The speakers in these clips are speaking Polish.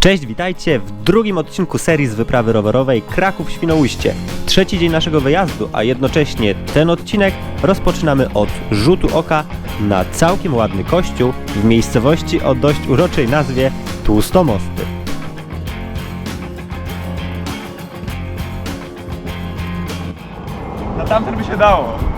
Cześć, witajcie w drugim odcinku serii z wyprawy rowerowej Kraków Świnoujście. Trzeci dzień naszego wyjazdu, a jednocześnie ten odcinek rozpoczynamy od rzutu oka na całkiem ładny kościół w miejscowości o dość uroczej nazwie Tłustomosty. Na tamten by się dało.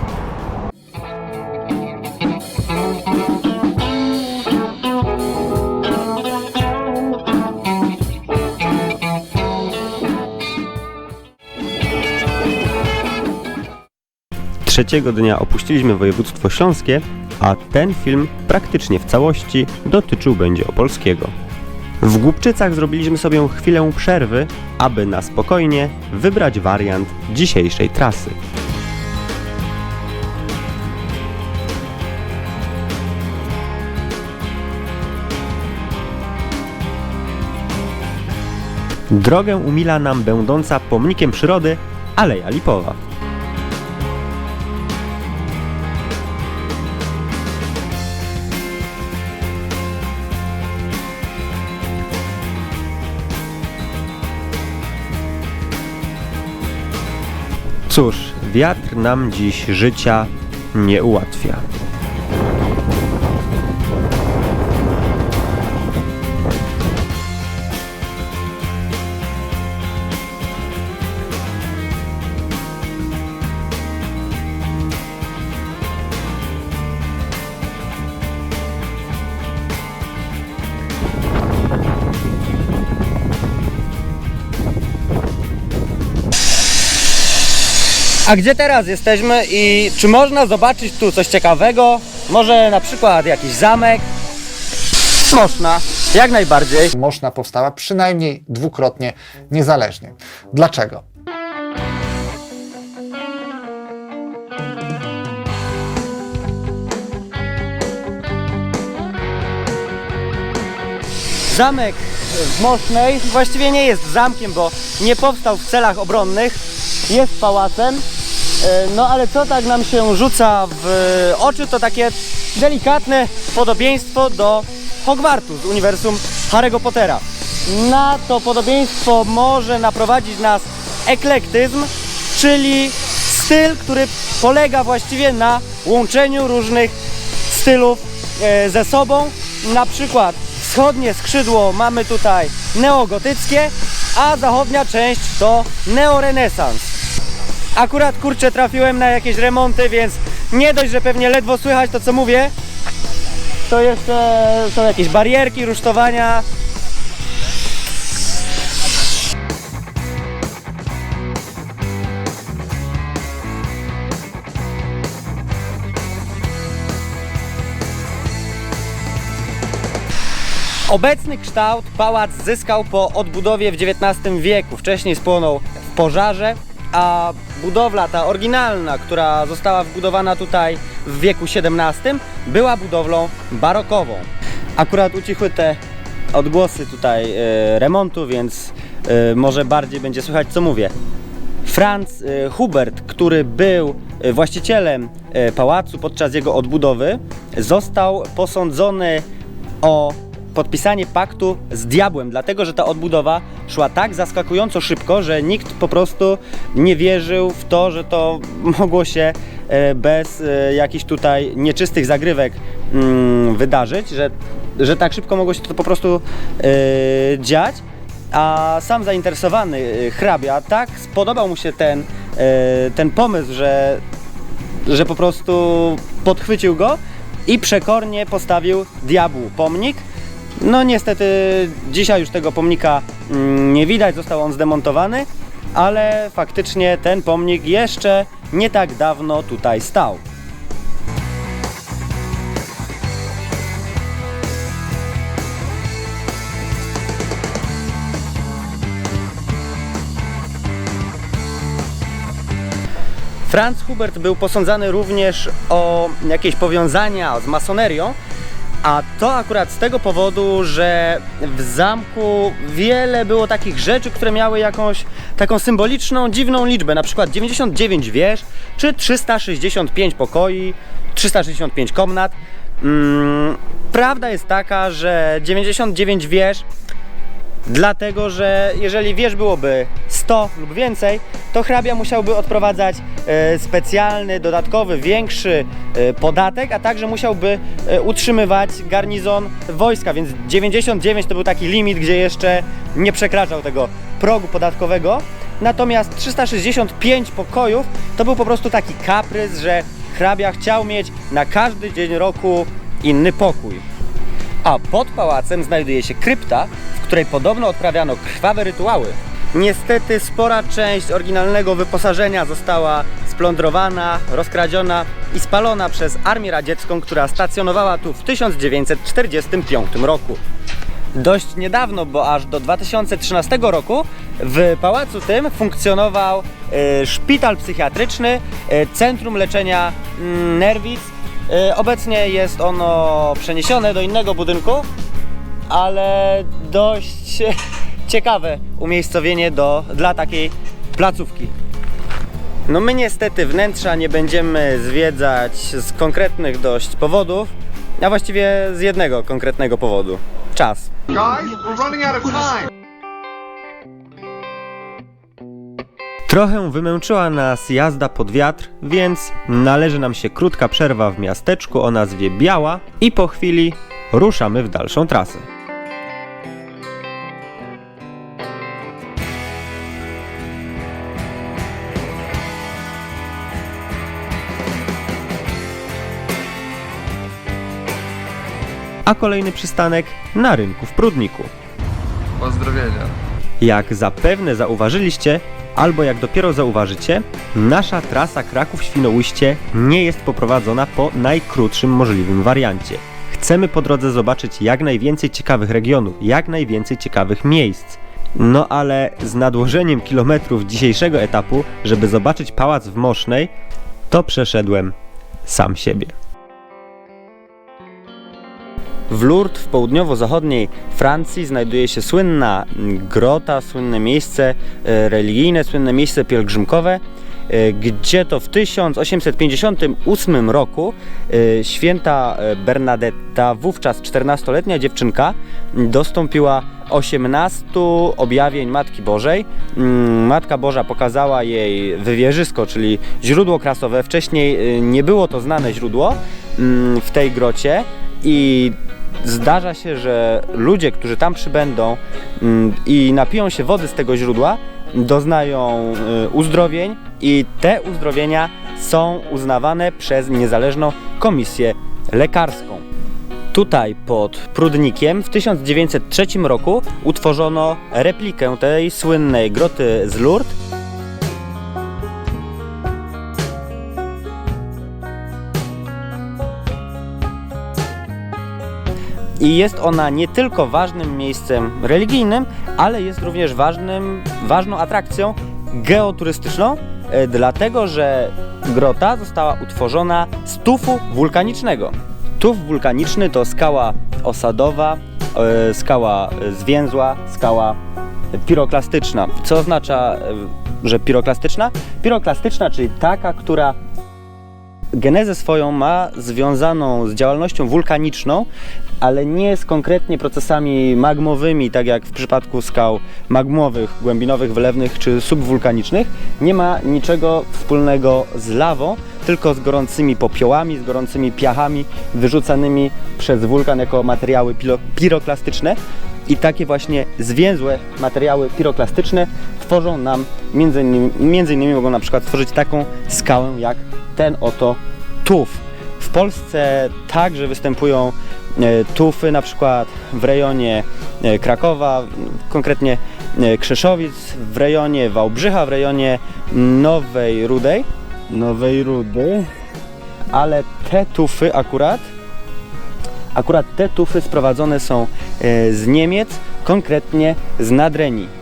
Trzeciego dnia opuściliśmy województwo śląskie, a ten film praktycznie w całości dotyczył będzie Opolskiego. W Głubczycach zrobiliśmy sobie chwilę przerwy, aby na spokojnie wybrać wariant dzisiejszej trasy. Drogę umila nam będąca pomnikiem przyrody Aleja Lipowa. Cóż, wiatr nam dziś życia nie ułatwia. A gdzie teraz jesteśmy i czy można zobaczyć tu coś ciekawego? Może na przykład jakiś zamek? Można, jak najbardziej. Moszna powstała przynajmniej dwukrotnie niezależnie. Dlaczego? Zamek w Mosznej właściwie nie jest zamkiem, bo nie powstał w celach obronnych, jest pałacem. E, No ale co tak nam się rzuca w oczy, to takie delikatne podobieństwo do Hogwartu z uniwersum Harry'ego Pottera. Na to podobieństwo może naprowadzić nas eklektyzm, czyli styl, który polega właściwie na łączeniu różnych stylów e, ze sobą. Na przykład wschodnie skrzydło mamy tutaj neogotyckie, a zachodnia część to neorenesans. Akurat kurczę trafiłem na jakieś remonty, więc nie dość, że pewnie ledwo słychać to co mówię, to jeszcze są jakieś barierki, rusztowania. Obecny kształt pałac zyskał po odbudowie w XIX wieku. Wcześniej spłonął w pożarze, a budowla ta oryginalna, która została wbudowana tutaj w wieku XVII, była budowlą barokową. Akurat ucichły te odgłosy tutaj e, remontu, więc e, może bardziej będzie słychać co mówię. Franz e, Hubert, który był właścicielem e, pałacu podczas jego odbudowy, został posądzony o podpisanie paktu z diabłem, dlatego że ta odbudowa szła tak zaskakująco szybko, że nikt po prostu nie wierzył w to, że to mogło się e, bez e, jakichś tutaj nieczystych zagrywek mm, wydarzyć, że, że tak szybko mogło się to po prostu e, dziać. A sam zainteresowany hrabia tak spodobał mu się ten, ten pomysł, że, że po prostu podchwycił go i przekornie postawił diabłu pomnik. No niestety dzisiaj już tego pomnika mm, nie widać, został on zdemontowany, ale faktycznie ten pomnik jeszcze nie tak dawno tutaj stał. Franz Hubert był posądzany również o jakieś powiązania z masonerią, a to akurat z tego powodu, że w zamku wiele było takich rzeczy, które miały jakąś taką symboliczną, dziwną liczbę, na przykład 99 wież, czy 365 pokoi, 365 komnat. Mm, prawda jest taka, że 99 wież Dlatego, że jeżeli wież byłoby 100 lub więcej, to hrabia musiałby odprowadzać e, specjalny, dodatkowy, większy e, podatek, a także musiałby e, utrzymywać garnizon wojska, więc 99 to był taki limit, gdzie jeszcze nie przekraczał tego progu podatkowego. Natomiast 365 pokojów to był po prostu taki kaprys, że hrabia chciał mieć na każdy dzień roku inny pokój. A pod pałacem znajduje się krypta, w której podobno odprawiano krwawe rytuały. Niestety spora część oryginalnego wyposażenia została splądrowana, rozkradziona i spalona przez Armię Radziecką, która stacjonowała tu w 1945 roku. Dość niedawno, bo aż do 2013 roku w pałacu tym funkcjonował e, szpital psychiatryczny, e, centrum leczenia mm, nerwic. E, obecnie jest ono przeniesione do innego budynku, ale dość ciekawe umiejscowienie do, dla takiej placówki. No my niestety wnętrza nie będziemy zwiedzać z konkretnych dość powodów, a właściwie z jednego konkretnego powodu. Czas. Guys, we're running out of time. Trochę wymęczyła nas jazda pod wiatr, więc należy nam się krótka przerwa w miasteczku o nazwie Biała i po chwili ruszamy w dalszą trasę. A kolejny przystanek na rynku w Prudniku. Pozdrowienia. Jak zapewne zauważyliście, albo jak dopiero zauważycie, nasza trasa Kraków-Świnoujście nie jest poprowadzona po najkrótszym możliwym wariancie. Chcemy po drodze zobaczyć jak najwięcej ciekawych regionów, jak najwięcej ciekawych miejsc. No ale z nadłożeniem kilometrów dzisiejszego etapu, żeby zobaczyć pałac w Mosznej, to przeszedłem sam siebie. W Lourdes w południowo-zachodniej Francji znajduje się słynna grota, słynne miejsce e, religijne, słynne miejsce pielgrzymkowe, e, gdzie to w 1858 roku e, święta Bernadetta, wówczas 14-letnia dziewczynka, dostąpiła 18 objawień Matki Bożej. Mm, Matka Boża pokazała jej wywierzysko, czyli źródło krasowe. Wcześniej nie było to znane źródło mm, w tej grocie i zdarza się, że ludzie, którzy tam przybędą mm, i napiją się wody z tego źródła, doznają y, uzdrowień i te uzdrowienia są uznawane przez niezależną komisję lekarską. Tutaj pod Prudnikiem w 1903 roku utworzono replikę tej słynnej groty z Lourdes. I jest ona nie tylko ważnym miejscem religijnym, ale jest również ważnym, ważną atrakcją geoturystyczną, e, dlatego że grota została utworzona z tufu wulkanicznego. Tuf wulkaniczny to skała osadowa, e, skała zwięzła, skała piroklastyczna. Co oznacza, e, że piroklastyczna? Piroklastyczna, czyli taka, która genezę swoją ma związaną z działalnością wulkaniczną, ale nie z konkretnie procesami magmowymi, tak jak w przypadku skał magmowych, głębinowych, wylewnych czy subwulkanicznych. Nie ma niczego wspólnego z lawą, tylko z gorącymi popiołami, z gorącymi piachami wyrzucanymi przez wulkan jako materiały piroklastyczne. I takie właśnie zwięzłe materiały piroklastyczne tworzą nam, między innymi, między innymi mogą na przykład tworzyć taką skałę jak ten oto tuf. W Polsce także występują tufy, na przykład w rejonie e, Krakowa, konkretnie e, Krzeszowic, w rejonie Wałbrzycha, w rejonie Nowej Rudej. Nowej Rudy. Ale te tufy akurat Akurat te tufy sprowadzone są e, z Niemiec, konkretnie z Nadrenii.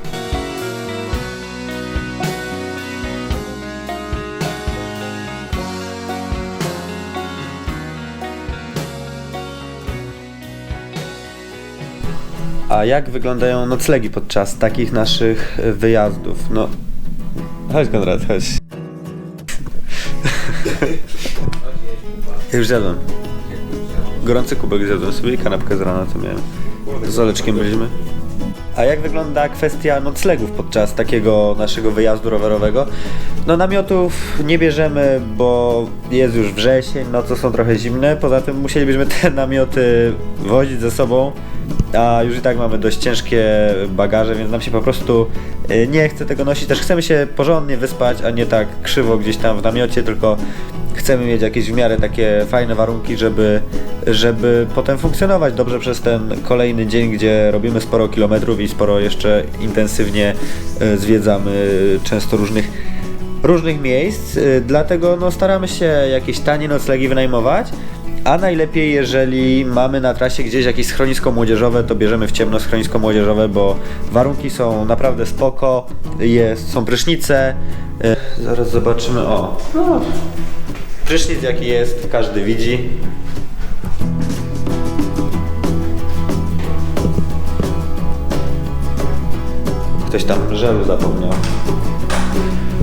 A jak wyglądają noclegi podczas takich naszych wyjazdów? No, chodź Konrad, chodź. Już zjadłem. Gorący kubek zjadłem sobie i kanapkę z rana to miałem. Z Oleczkiem byliśmy. A jak wygląda kwestia noclegów podczas takiego naszego wyjazdu rowerowego? No namiotów nie bierzemy, bo jest już wrzesień, noce są trochę zimne. Poza tym musielibyśmy te namioty wozić ze sobą, a już i tak mamy dość ciężkie bagaże, więc nam się po prostu y, nie chce tego nosić. Też chcemy się porządnie wyspać, a nie tak krzywo gdzieś tam w namiocie, tylko chcemy mieć jakieś w miarę takie fajne warunki, żeby, żeby potem funkcjonować dobrze przez ten kolejny dzień, gdzie robimy sporo kilometrów i sporo jeszcze intensywnie y, zwiedzamy często różnych różnych miejsc, y, dlatego no, staramy się jakieś tanie noclegi wynajmować, a najlepiej jeżeli mamy na trasie gdzieś jakieś schronisko młodzieżowe, to bierzemy w ciemno schronisko młodzieżowe, bo warunki są naprawdę spoko, jest, są prysznice, y, zaraz zobaczymy, o, no, prysznic jaki jest, każdy widzi. Ktoś tam żelu zapomniał.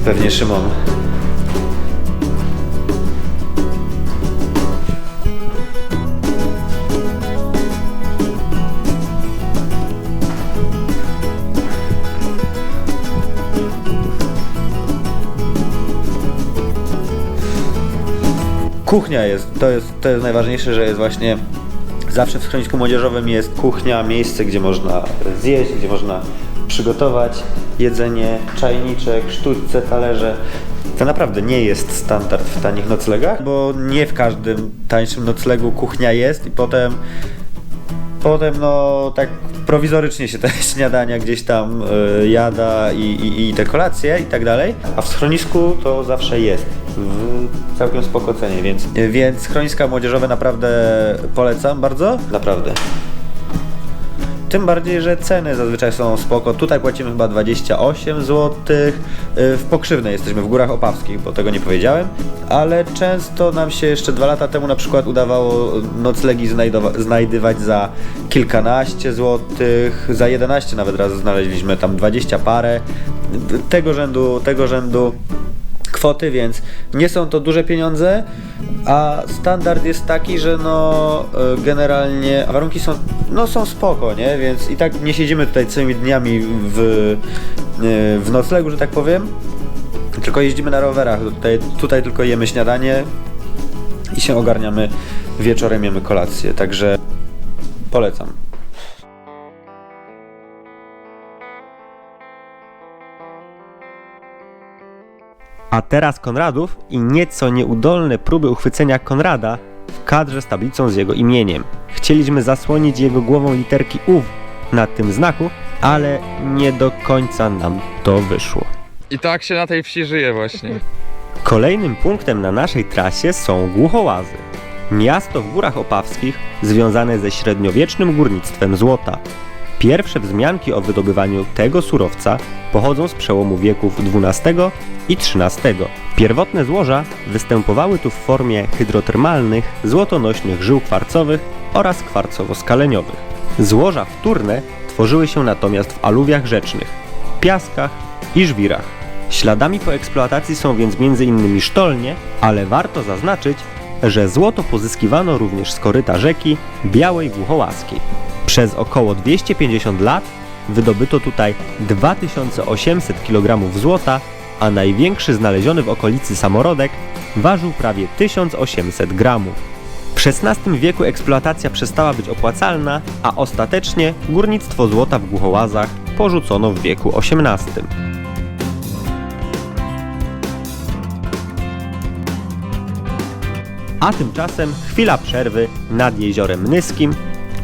Pewnie Szymon. Kuchnia jest, to jest, to jest najważniejsze, że jest właśnie zawsze w schronisku młodzieżowym jest kuchnia, miejsce, gdzie można zjeść, gdzie można przygotować jedzenie, czajniczek, sztućce, talerze. To naprawdę nie jest standard w tanich noclegach, bo nie w każdym tańszym noclegu kuchnia jest i potem Potem no tak prowizorycznie się te śniadania gdzieś tam y, jada i, i, i te kolacje i tak dalej, a w schronisku to zawsze jest w całkiem spoko cenie, więc, więc schroniska młodzieżowe naprawdę polecam bardzo, naprawdę. Tym bardziej, że ceny zazwyczaj są spoko. Tutaj płacimy chyba 28 zł. W Pokrzywnej jesteśmy w Górach Opawskich, bo tego nie powiedziałem. Ale często nam się jeszcze dwa lata temu na przykład udawało noclegi znajdywać za kilkanaście złotych, za 11 nawet raz znaleźliśmy tam 20 parę. Tego rzędu, tego rzędu kwoty, więc nie są to duże pieniądze, a standard jest taki, że no e, generalnie warunki są, no są spoko, nie? Więc i tak nie siedzimy tutaj całymi dniami w, e, w noclegu, że tak powiem, tylko jeździmy na rowerach. Tutaj, tutaj tylko jemy śniadanie i się ogarniamy wieczorem, jemy kolację, także polecam. A teraz Konradów i nieco nieudolne próby uchwycenia Konrada w kadrze z tablicą z jego imieniem. Chcieliśmy zasłonić jego głową literki U na tym znaku, ale nie do końca nam to wyszło. I tak się na tej wsi żyje właśnie. Kolejnym punktem na naszej trasie są Głuchołazy. Miasto w Górach Opawskich związane ze średniowiecznym górnictwem złota. Pierwsze wzmianki o wydobywaniu tego surowca pochodzą z przełomu wieków XII i XIII. Pierwotne złoża występowały tu w formie hydrotermalnych, złotonośnych żył kwarcowych oraz kwarcowo-skaleniowych. Złoża wtórne tworzyły się natomiast w aluwiach rzecznych, piaskach i żwirach. Śladami po eksploatacji są więc m.in. sztolnie, ale warto zaznaczyć, że złoto pozyskiwano również z koryta rzeki Białej Głuchołaskiej. Przez około 250 lat wydobyto tutaj 2800 kg złota, a największy znaleziony w okolicy samorodek ważył prawie 1800 gramów. W XVI wieku eksploatacja przestała być opłacalna, a ostatecznie górnictwo złota w Głuchołazach porzucono w wieku XVIII. A tymczasem chwila przerwy nad jeziorem Nyskim,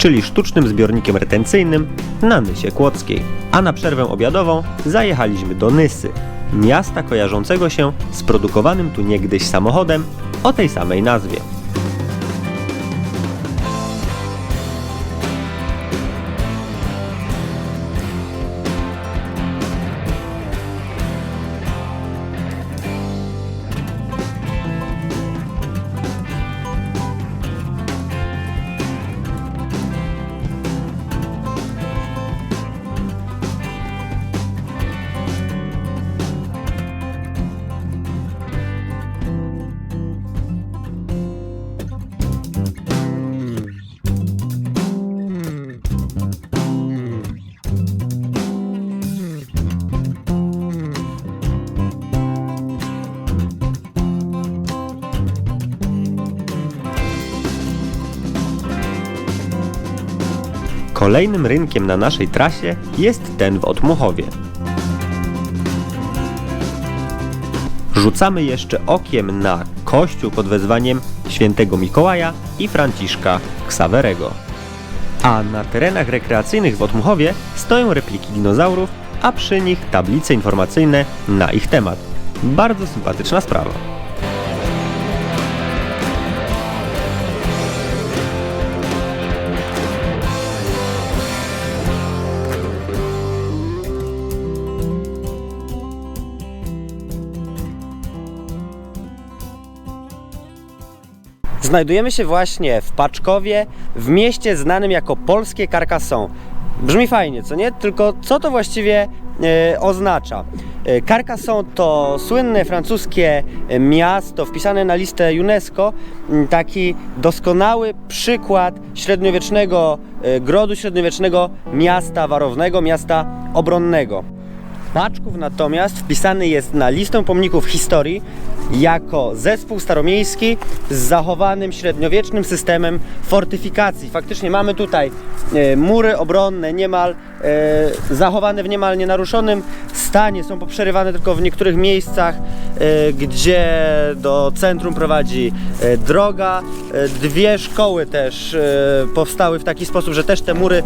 czyli sztucznym zbiornikiem retencyjnym na Nysie Kłodzkiej. A na przerwę obiadową zajechaliśmy do Nysy, miasta kojarzącego się z produkowanym tu niegdyś samochodem o tej samej nazwie. Kolejnym rynkiem na naszej trasie jest ten w Otmuchowie. Rzucamy jeszcze okiem na kościół pod wezwaniem świętego Mikołaja i Franciszka Ksawerego. A na terenach rekreacyjnych w Otmuchowie stoją repliki dinozaurów, a przy nich tablice informacyjne na ich temat. Bardzo sympatyczna sprawa. Znajdujemy się właśnie w Paczkowie, w mieście znanym jako Polskie Carcassonne. Brzmi fajnie, co nie? Tylko co to właściwie e, oznacza? E, Carcassonne to słynne francuskie e, miasto wpisane na listę UNESCO, m, taki doskonały przykład średniowiecznego grodu, średniowiecznego miasta warownego, miasta obronnego. Paczków natomiast wpisany jest na listę pomników historii jako zespół staromiejski z zachowanym średniowiecznym systemem fortyfikacji. Faktycznie mamy tutaj e, mury obronne niemal e, zachowane w niemal nienaruszonym stanie, są poprzerywane tylko w niektórych miejscach, e, gdzie do centrum prowadzi droga. Dwie szkoły też powstały w taki sposób, że też te mury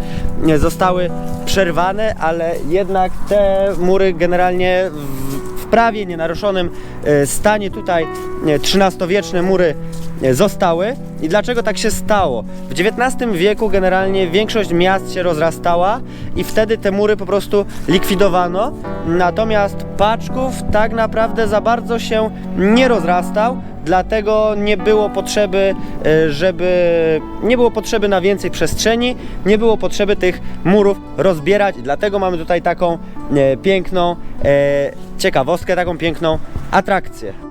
zostały przerwane, ale jednak te mury generalnie w, prawie nienaruszonym e, stanie tutaj XIII-wieczne mury e, zostały. I dlaczego tak się stało? W XIX wieku generalnie większość miast się rozrastała i wtedy te mury po prostu likwidowano. Natomiast Paczków tak naprawdę za bardzo się nie rozrastał, dlatego nie było potrzeby, e, żeby nie było potrzeby na więcej przestrzeni, nie było potrzeby tych murów rozbierać. Dlatego mamy tutaj taką e, piękną e, ciekawostkę, taką piękną atrakcję.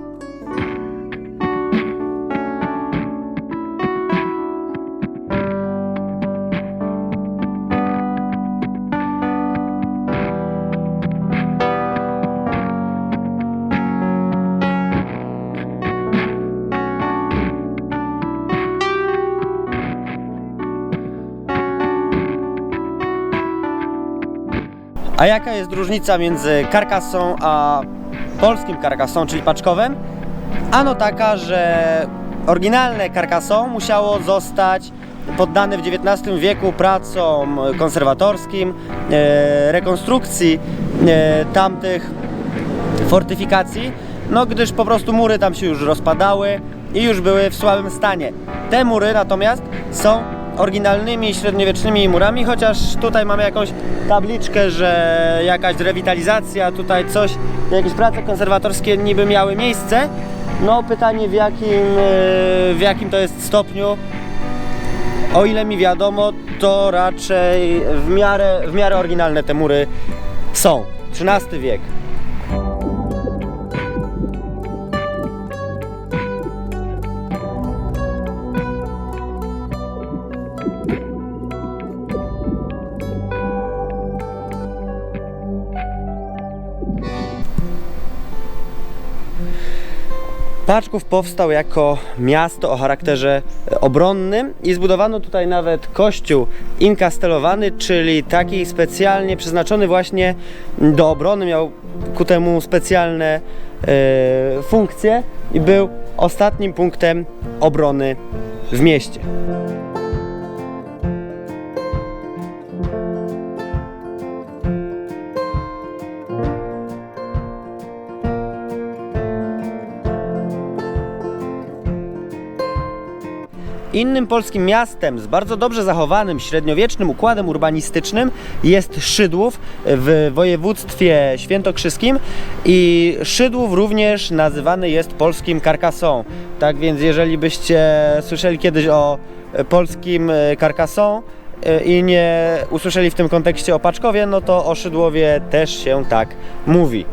A jaka jest różnica między karkasą a polskim karkasą, czyli paczkowem? Ano taka, że oryginalne karkasą musiało zostać poddane w XIX wieku pracom konserwatorskim, e, rekonstrukcji e, tamtych fortyfikacji, no gdyż po prostu mury tam się już rozpadały i już były w słabym stanie. Te mury natomiast są oryginalnymi średniowiecznymi murami, chociaż tutaj mamy jakąś tabliczkę, że jakaś rewitalizacja, tutaj coś, jakieś prace konserwatorskie niby miały miejsce. No pytanie w jakim, e, w jakim to jest stopniu. O ile mi wiadomo, to raczej w miarę, w miarę oryginalne te mury są. XIII wiek. Paczków powstał jako miasto o charakterze obronnym i zbudowano tutaj nawet kościół inkastelowany, czyli taki specjalnie przeznaczony właśnie do obrony, miał ku temu specjalne e, funkcje i był ostatnim punktem obrony w mieście. Innym polskim miastem z bardzo dobrze zachowanym średniowiecznym układem urbanistycznym jest Szydłów w województwie świętokrzyskim i Szydłów również nazywany jest polskim Carcassonne. Tak więc jeżeli byście słyszeli kiedyś o polskim Carcassonne e, i nie usłyszeli w tym kontekście o Paczkowie, no to o Szydłowie też się tak mówi.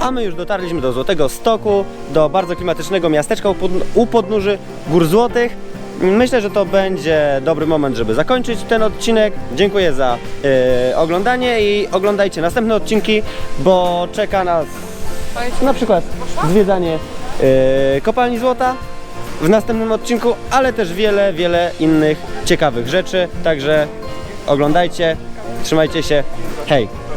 A my już dotarliśmy do Złotego Stoku, do bardzo klimatycznego miasteczka u podnóży Gór Złotych. Myślę, że to będzie dobry moment, żeby zakończyć ten odcinek. Dziękuję za yy, oglądanie i oglądajcie następne odcinki, bo czeka nas na przykład zwiedzanie yy, kopalni złota w następnym odcinku, ale też wiele, wiele innych ciekawych rzeczy. Także oglądajcie, trzymajcie się, hej!